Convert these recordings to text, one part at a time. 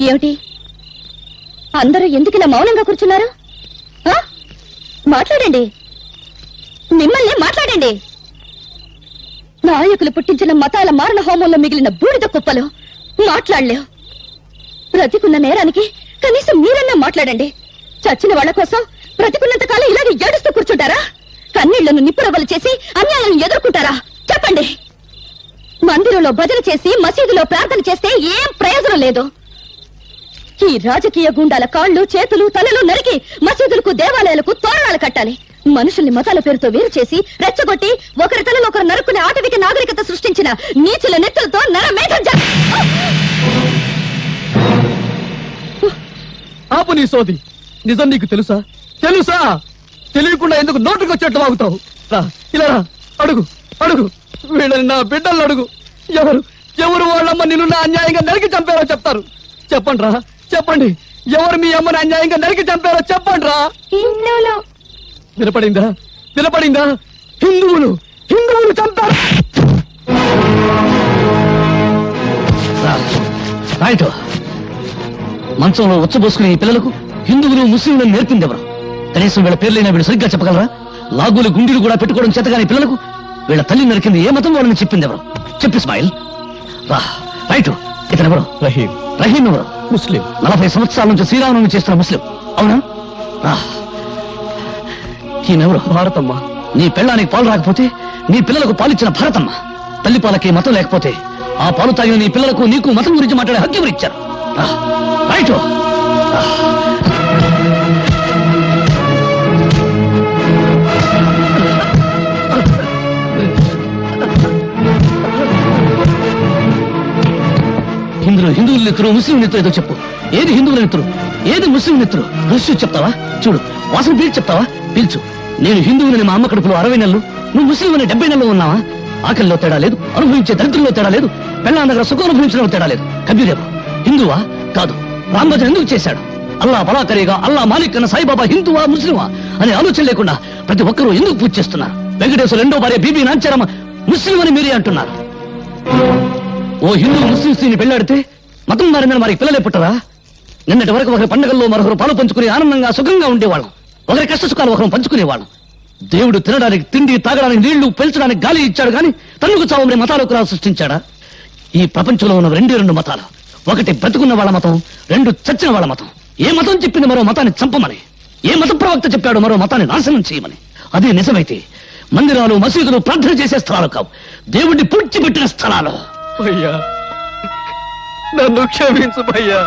ఏమిటి? అందరూ ఎందుకు ఇలా మౌనంగా కూర్చున్నారు? ఆ? మాట్లాడండి. మిమ్మల్ని మాట్లాడండి. నాయకులు పుట్టించిన మతాల మారణ హోమంలో మిగిలిన బూడిద కుప్పలు మాట్లాడలేవు. బ్రతికున్న నేరానికి కనీసం మీరన్నా మాట్లాడండి. చచ్చిన వాళ్ళ కోసం బ్రతికున్నంత కాలం ఇలాగే ఏడుస్తూ కూర్చుంటారా? కన్నీళ్ళను నిప్పురవ్వలు చేసి అన్యాయాలను ఎదుర్కొంటారా? చెప్పండి. మందిరంలో భజన చేసి మసీదులో ప్రార్థన చేస్తే ఏం ప్రయోజనం లేదు? ఈ రాజకీయ గుండాల కాళ్ళు చేతులు తలలు నరికి మసీదులకు దేవాలయాలకు తోరణాలు కట్టాలి. మనుషుల్ని మతాల పేరుతో వేరు చేసి రెచ్చగొట్టి ఒకరి తలను ఒకరు నరుకునే ఆటవిక నాగరికత సృష్టించిన నీచుల నెత్తులతో నరమేధం ఆపు నీ సోది. నిజం నీకు తెలుసా? తెలుసా? తెలియకుండా ఎందుకు నోటుకు వచ్చేట్టు వాగుతావు? రా ఇలా రా. అడుగు అడుగు. వీళ్ళని నా బిడ్డలు అడుగు. ఎవరు ఎవరు వాళ్ళమ్మ నిన్ను నా అన్యాయంగా నరికి చంపారో చెప్తారు. చెప్పండి రా. చెప్పండి. ఎవరు మీ అమ్మని అన్యాయంగా నరికి చంపారో చెప్పండి రా హిందువులు. వినపడిందా? వినపడిందా? హిందువులు హిందువులు చంపారు. రైట్ మంచంలో ఉచ్చబోసుకునే ఈ పిల్లలకు హిందువులు ముస్లింలను నేర్పింది ఎవరు కనీసం వీళ్ళ పేర్లైనా వీళ్ళు సరిగ్గా చెప్పగలరా? లాగులు గుండీలు కూడా పెట్టుకోవడం చేతగాని పిల్లలకు వీళ్ళ తల్లి నరికింది ఏ మతం వాళ్ళని చెప్పింది ఎవరు చెప్పు ఇస్మాయిల్ రా రైట్ ఇతను ఎవరు రహీం. రహీం ఎవరు ముస్లిం. నలభై సంవత్సరాల నుంచి శ్రీరామనవమి చేస్తున్న ముస్లిం. అవునా? ఈయనెవరు? భారతమ్మ. నీ పెళ్ళానికి పాలు రాకపోతే నీ పిల్లలకు పాలిచ్చిన భారతమ్మ. తల్లి పాలకి మతం లేకపోతే ఆ పాలు తాగిన నీ పిల్లలకు నీకు మతం గురించి మాట్లాడే హక్కు ఎవరు ఇచ్చారు? రా, రైట్ హిందువులు హిందువుల మిత్రులు ముస్లిం మిత్రులు ఏదో చెప్పు. ఏది హిందువుల మిత్రులు ఏది ముస్లిం మిత్రులు రుచి చెప్తావా? చూడు. వాసన పీల్చి చెప్తావా? పీల్చు. నేను హిందువులని మా అమ్మ కడుపులో అరవై నెలలు నువ్వు ముస్లిం అని డెబ్బై నెలలు ఉన్నావా? ఆకలిలో తేడా లేదు అనుభవించే దరిద్రంలో తేడా లేదు పెళ్ళ దగ్గర సుఖం అనుభవించడంలో తేడా లేదు. కబీరేవా హిందువా? కాదు. రాంభజన్ ఎందుకు చేశాడు? అల్లా బలాకరేగా అల్లా మాలిక్ అన్న సాయిబాబా హిందువా ముస్లిమా అనే ఆలోచన లేకుండా ప్రతి ఒక్కరూ ఎందుకు పూజ చేస్తున్నారు? వెంకటేశ్వర రెండో భార్య బీబీ నాంచారమ్మ ముస్లిం అని మీరే అంటున్నారు. ఓ హిందూ ముస్లిం స్త్రీని పెళ్ళాడితే మతం మారిందని వారికి పిల్లలే పుట్టరా? నిన్నటి వరకు ఒకరి పండుగల్లో మరొకరు పాలు పంచుకుని ఆనందంగా సుఖంగా ఉండేవాళ్ళం. ఒకరి కష్ట సుఖాలు ఒకరు పంచుకునేవాళ్ళం. దేవుడు తినడానికి తిండి తాగడానికి నీళ్ళు పెంచడానికి గాలి ఇచ్చాడు గాని తన్నుకు చావమని మతాలకు రా సృష్టించాడా? ఈ ప్రపంచంలో ఉన్న రెండే రెండు మతాలు. ఒకటి బ్రతుకున్న వాళ్ళ మతం రెండు చచ్చిన వాళ్ళ మతం. ఏ మతం చెప్పింది మరో మతాన్ని చంపమని? ఏ మత ప్రవక్త చెప్పాడు మరో మతాన్ని నాశనం చేయమని? అదే నిజమైతే మందిరాలు మసీదులు ప్రార్థన చేసే స్థలాలు కావు. దేవుడిని పూడ్చిపెట్టిన స్థలాలు. భయ్యా నన్ను క్షమించు భయ్యా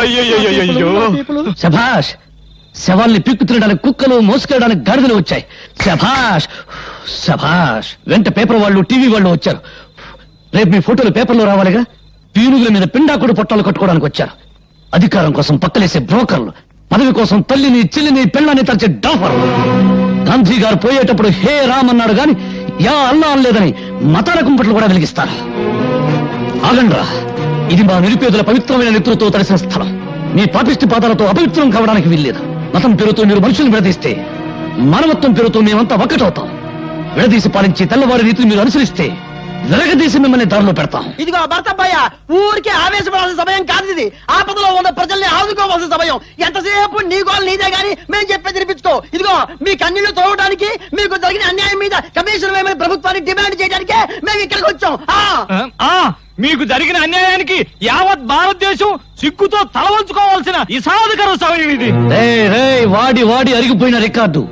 అయ్యయ్యో శభాష్ శవాల్ని పిక్కు తినడానికి కుక్కలు మోసుకెళ్ళడానికి గాడిదలు వచ్చాయి. శభాష్ శభాష్. వెంట పేపర్ వాళ్ళు టీవీ వాళ్ళు వచ్చారు. రేపు మీ ఫోటోలు పేపర్లో రావాలిగా? పీనుగుల మీద పిండాకుడు పొట్టాలు కట్టుకోవడానికి వచ్చారు. అధికారం కోసం పక్కలేసే బ్రోకర్లు. పదవి కోసం తల్లిని చెల్లిని పెళ్ళని తరచే డాఫర్. గాంధీ గారు పోయేటప్పుడు హే రామ్ అన్నాడు గాని యా అల్లా అనలేదని మతాల కుంపట్లు కూడా వెలిగిస్తారు. ఆగండ్రా ఇది మా నిరుపేదల పవిత్రమైన నెత్తులతో తడిసిన స్థలం. మీ పాపిష్టి పాదాలతో అపవిత్రం కావడానికి వీల్లేదు. మతం పేరుతో మీరు మనుషులను విడదీస్తే మానవత్వం పేరుతో మేమంతా ఒక్కటవుతాం. విడదీసి పాలించి తెల్లవారి రీతిని మీరు అనుసరిస్తే విరగదీసి మిమ్మల్ని దారిలో పెడతాం. ఇదిగో భర్తబ్బయ్య ఊరికే ఆవేశపడాల్సిన సమయం కాదు ఇది. ఆపదలో ఉన్న ప్రజల్ని ఆదుకోవాల్సిన సమయం. ఎంతసేపు నీ గోల్ నీదే గాని మేము చెప్పేది వినిపించుకో. ఇదిగో మీ కన్నీళ్ళు తోవడానికి మీకు జరిగిన అన్యాయం మీద కమిషన్ వేయమని ప్రభుత్వాన్ని డిమాండ్ చేయడానికే మేము ఇక్కడికి వచ్చాం. ఆ! ఆ మీకు జరిగిన అన్యాయానికి యావత్ భారతదేశం సిగ్గుతో తల వంచుకోవాల్సిన ఇసాదకర సమయం ఇది. రేయ్, రేయ్, వాడి వాడి అరిగిపోయిన రికార్డు.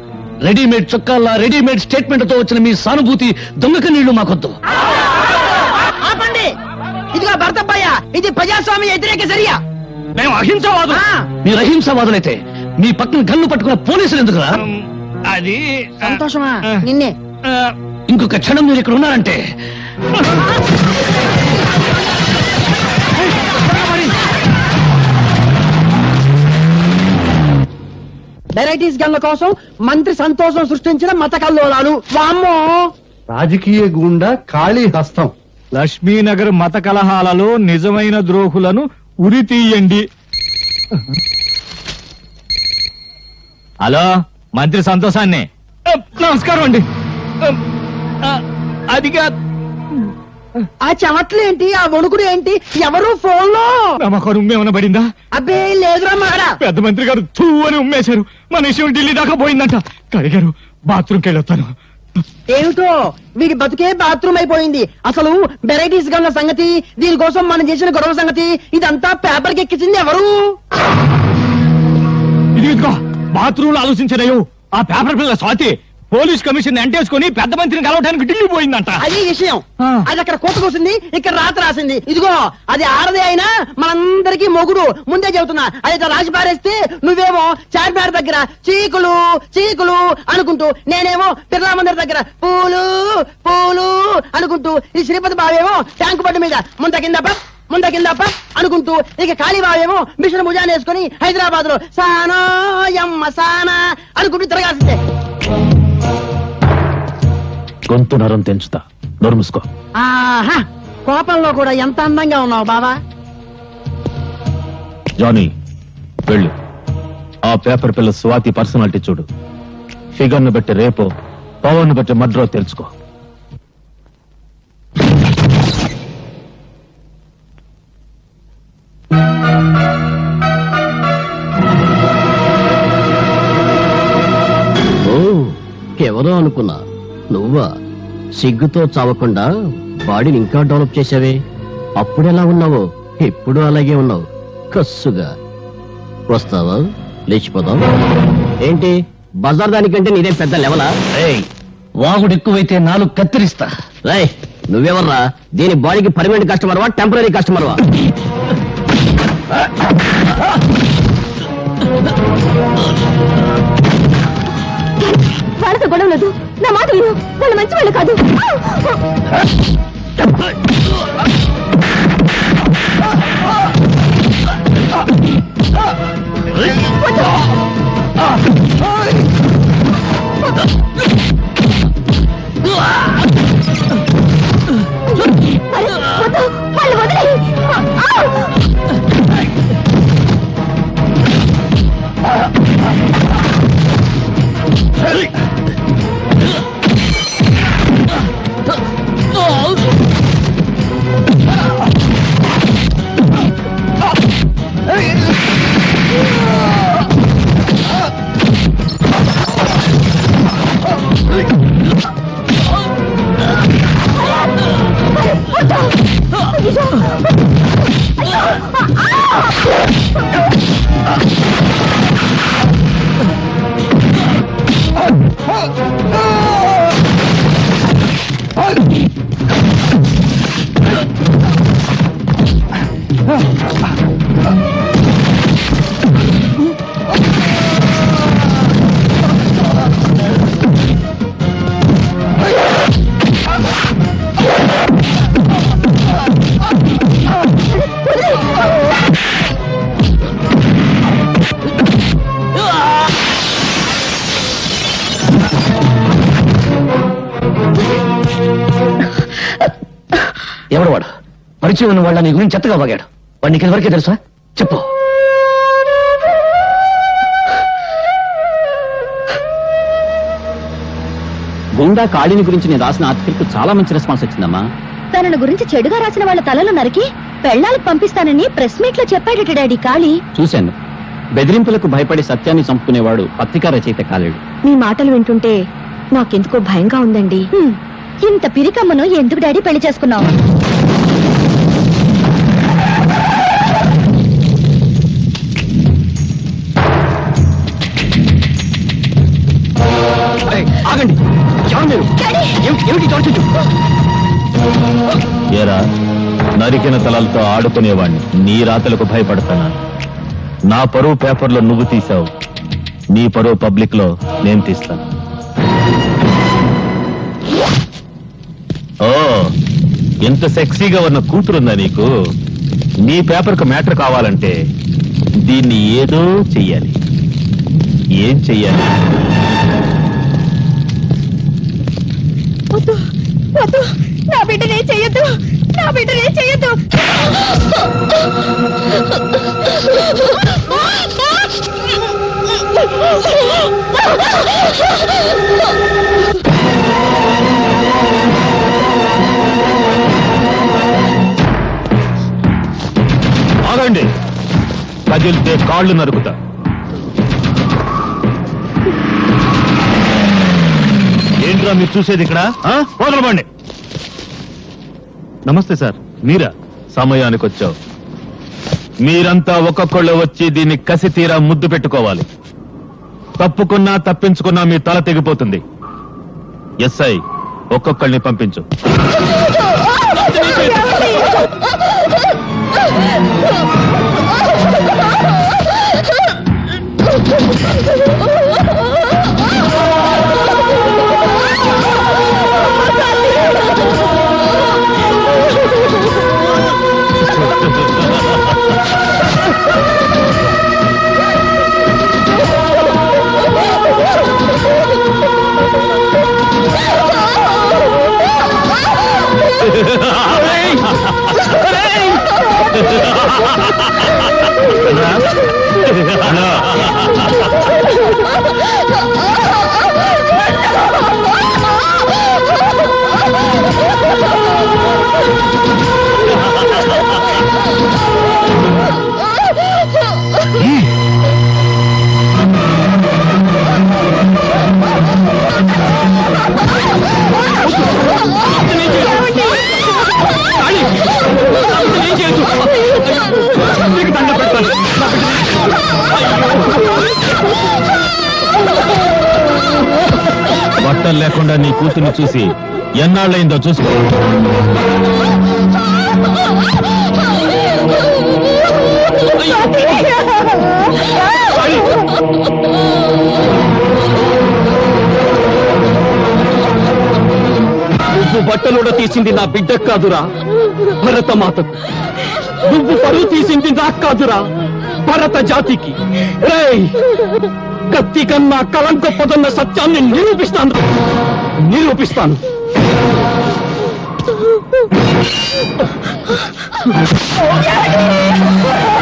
రెడీమేడ్ చొక్కాల్లా రెడీమేడ్ స్టేట్మెంట్తో వచ్చిన మీ సానుభూతి దొంగక నీళ్ళు మాకొద్దు. ఇదిగో భర్తబ్బయ్య ఇది ప్రజాస్వామ్య వ్యతిరేక చర్య. మేము అహింసవాదు ఆ, మీరు అహింసావాదులైతే మీ పక్కన గన్ను పట్టుకున్న పోలీసులు ఎందుకురా? అది సంతోషమా? నిన్నే. ఇంకొక క్షణం మీరు ఇక్కడ ఉన్నారంటే. వెరైటీస్ గన్ల కోసం మంత్రి సంతోషం సృష్టించిన మత కల్లోలాలు. వామ్మో! రాజకీయ గుండా ఖాళీ హస్తం. లక్ష్మీనగర్ మత కలహాలలో నిజమైన ద్రోహులను ఉరి తీయండి. హలో మంత్రి సంతోషాన్ని. నమస్కారం అండి. ఆ, ఆ, అది కాదు ఆ చెమట్లేంటి ఆ వణుకుడు ఏంటి? ఎవరు ఫోన్లో నమ్మకం ఉమ్మేమన్నా పడిందా? అబ్బే లేదురా పెద్ద మంత్రి గారు తూ అని ఉమ్మేశారు. మన విషయం ఢిల్లీ దాకా పోయిందంట. కడిగారు బాత్రూమ్కి వెళ్ళొస్తాను ఏమిటో? వీడి బతుకే బాత్రూమ్ అయిపోయింది. అసలు వెరైటీస్ గల్ల సంగతి దీనికోసం మనం చేసిన గొడవ సంగతి ఇదంతా పేపర్ ఎక్కించింది ఎవరు? ఇది ఇదిగో బాత్రూమ్లో ఆ పేపర్ పిల్ల స్వాతి పోలీస్ కమిషన్ ఎంటేసుకుని పెద్ద మంత్రిని కలవడానికి ఢిల్లీ పోయిందంట. అది విషయం. అది అక్కడ కోత కోసింది ఇక్కడ రాత రాసింది. ఇదిగో అది ఆడదే అయినా మనందరికీ మొగుడు. ముందే చెబుతున్నా అది రాసి పారేస్తే నువ్వేమో చార్మినార్ దగ్గర చీకులు చీకులు అనుకుంటూ నేనేమో బిర్లా మందిర్ దగ్గర పూలు పూలు అనుకుంటూ ఈ శ్రీపతి బావేమో ట్యాంకు బండి మీద ముంత కింద ముంత కింద అనుకుంటూ ఇక కాళీ బావేమో మిషన్ భుజాన్ని వేసుకుని హైదరాబాద్లో సానా యమ్మ సానా అనుకుంటూ తిరగాల్సిందే. గొంతు నరం తెంచుతా. నోరు మూసుకో. ఆహా కోపంలో కూడా ఎంత అందంగా ఉన్నావు బావా? జానీ వెళ్ళు. ఆ పేపర్ పిల్ల స్వాతి పర్సనాలిటీ చూడు. ఫిగర్ను బట్టి రేపో పవర్ను బట్టి మడ్రో తెలుసుకో. ఓ ఎవరో అనుకున్నా. నువ్వా? సిగ్గుతో చావకుండా బాడీని ఇంకా డెవలప్ చేసావే అప్పుడెలా ఉన్నావో ఇప్పుడు అలాగే ఉన్నావు. కస్సుగా. వస్తావా? లేచిపోదాం ఏంటి? బజార్ దానికంటే నీదేం పెద్ద లెవలా? వాగుడు ఎక్కువైతే నాలుగు కత్తిరిస్తా. రై నువ్వెవర్రా? దీని బాడీకి పర్మనెంట్ కస్టమర్వా టెంపరీ కస్టమర్వా? వాళ్ళతో గొడవ లేదు నా మాట విను వాళ్ళు మంచి వాళ్ళు కాదు ఎవడు వాడు పరిచయం ఉన్న వాళ్ళ నీ గురించి చెత్తగా వాగాడు. వాడికి నీకు వరకే తెలుసా? చెప్పు. గుండా కాళిని గురించి నేను రాసిన ఆర్టికల్ చాలా మంచి రెస్పాన్స్ వచ్చిందమ్మా. తనను గురించి చెడుగా రాసిన వాళ్ళ తలలు నరికి పెళ్ళాలకు పంపిస్తానని ప్రెస్ మీట్లో చెప్పాడట డాడీ కాళీ. చూశాను. బెదిరింపులకు భయపడి సత్యాన్ని చంపుకునేవాడు పత్రికా రచయిత కాలేడు. మీ మాటలు వింటుంటే నాకెందుకో భయంగా ఉందండి. ఇంత పిరికమ్మను ఎందుకు డాడీ పెళ్ళి చేసుకున్నావు? ఏమిటి- ఏరా నరికిన తలలతో ఆడుకునేవాణ్ణి. నీ రాతలకు భయపడతానా? నా పరువు పేపర్లో నువ్వు తీసావు నీ పరువు పబ్లిక్లో నేను తీస్తాను. ఓ ఎంత సెక్సీగా ఉన్న కూతురుందా నీకు? నీ పేపర్కు మ్యాటర్ కావాలంటే దీన్ని ఏదో చెయ్యాలి. ఏం చెయ్యాలి? వద్దు. నా బిడ్డనే చెయ్యొద్దు. నా బిడ్డనే చెయ్యొద్దు. ఆగండి. కదిలితే కాళ్ళు నరుకుతా. మీరు చూసేది ఇక్కడ? వదలబండి నమస్తే సార్. మీరా? సమయానికి వచ్చావు. మీరంతా ఒక్కొక్కళ్ళు వచ్చి దీన్ని కసి తీరా ముద్దు పెట్టుకోవాలి. తప్పుకున్నా తప్పించుకున్నా మీ తల తెగిపోతుంది. ఎస్ఐ ఒక్కొక్కళ్ళని పంపించు. నీకు లేకుండా నీ కూతుర్ని చూసి ఎన్నాళ్ళైందో చూసుకో. నువ్వు బట్టలుడ తీసింది నా బిడ్డ కాదురా. భరత మాతకు నువ్వు పరువు తీసింది నా కాదురా. భరత జాతికి. కత్తి కన్నా కలంకొప్పదన్న సత్యాన్ని నిరూపిస్తాను. నిరూపిస్తాను ఓ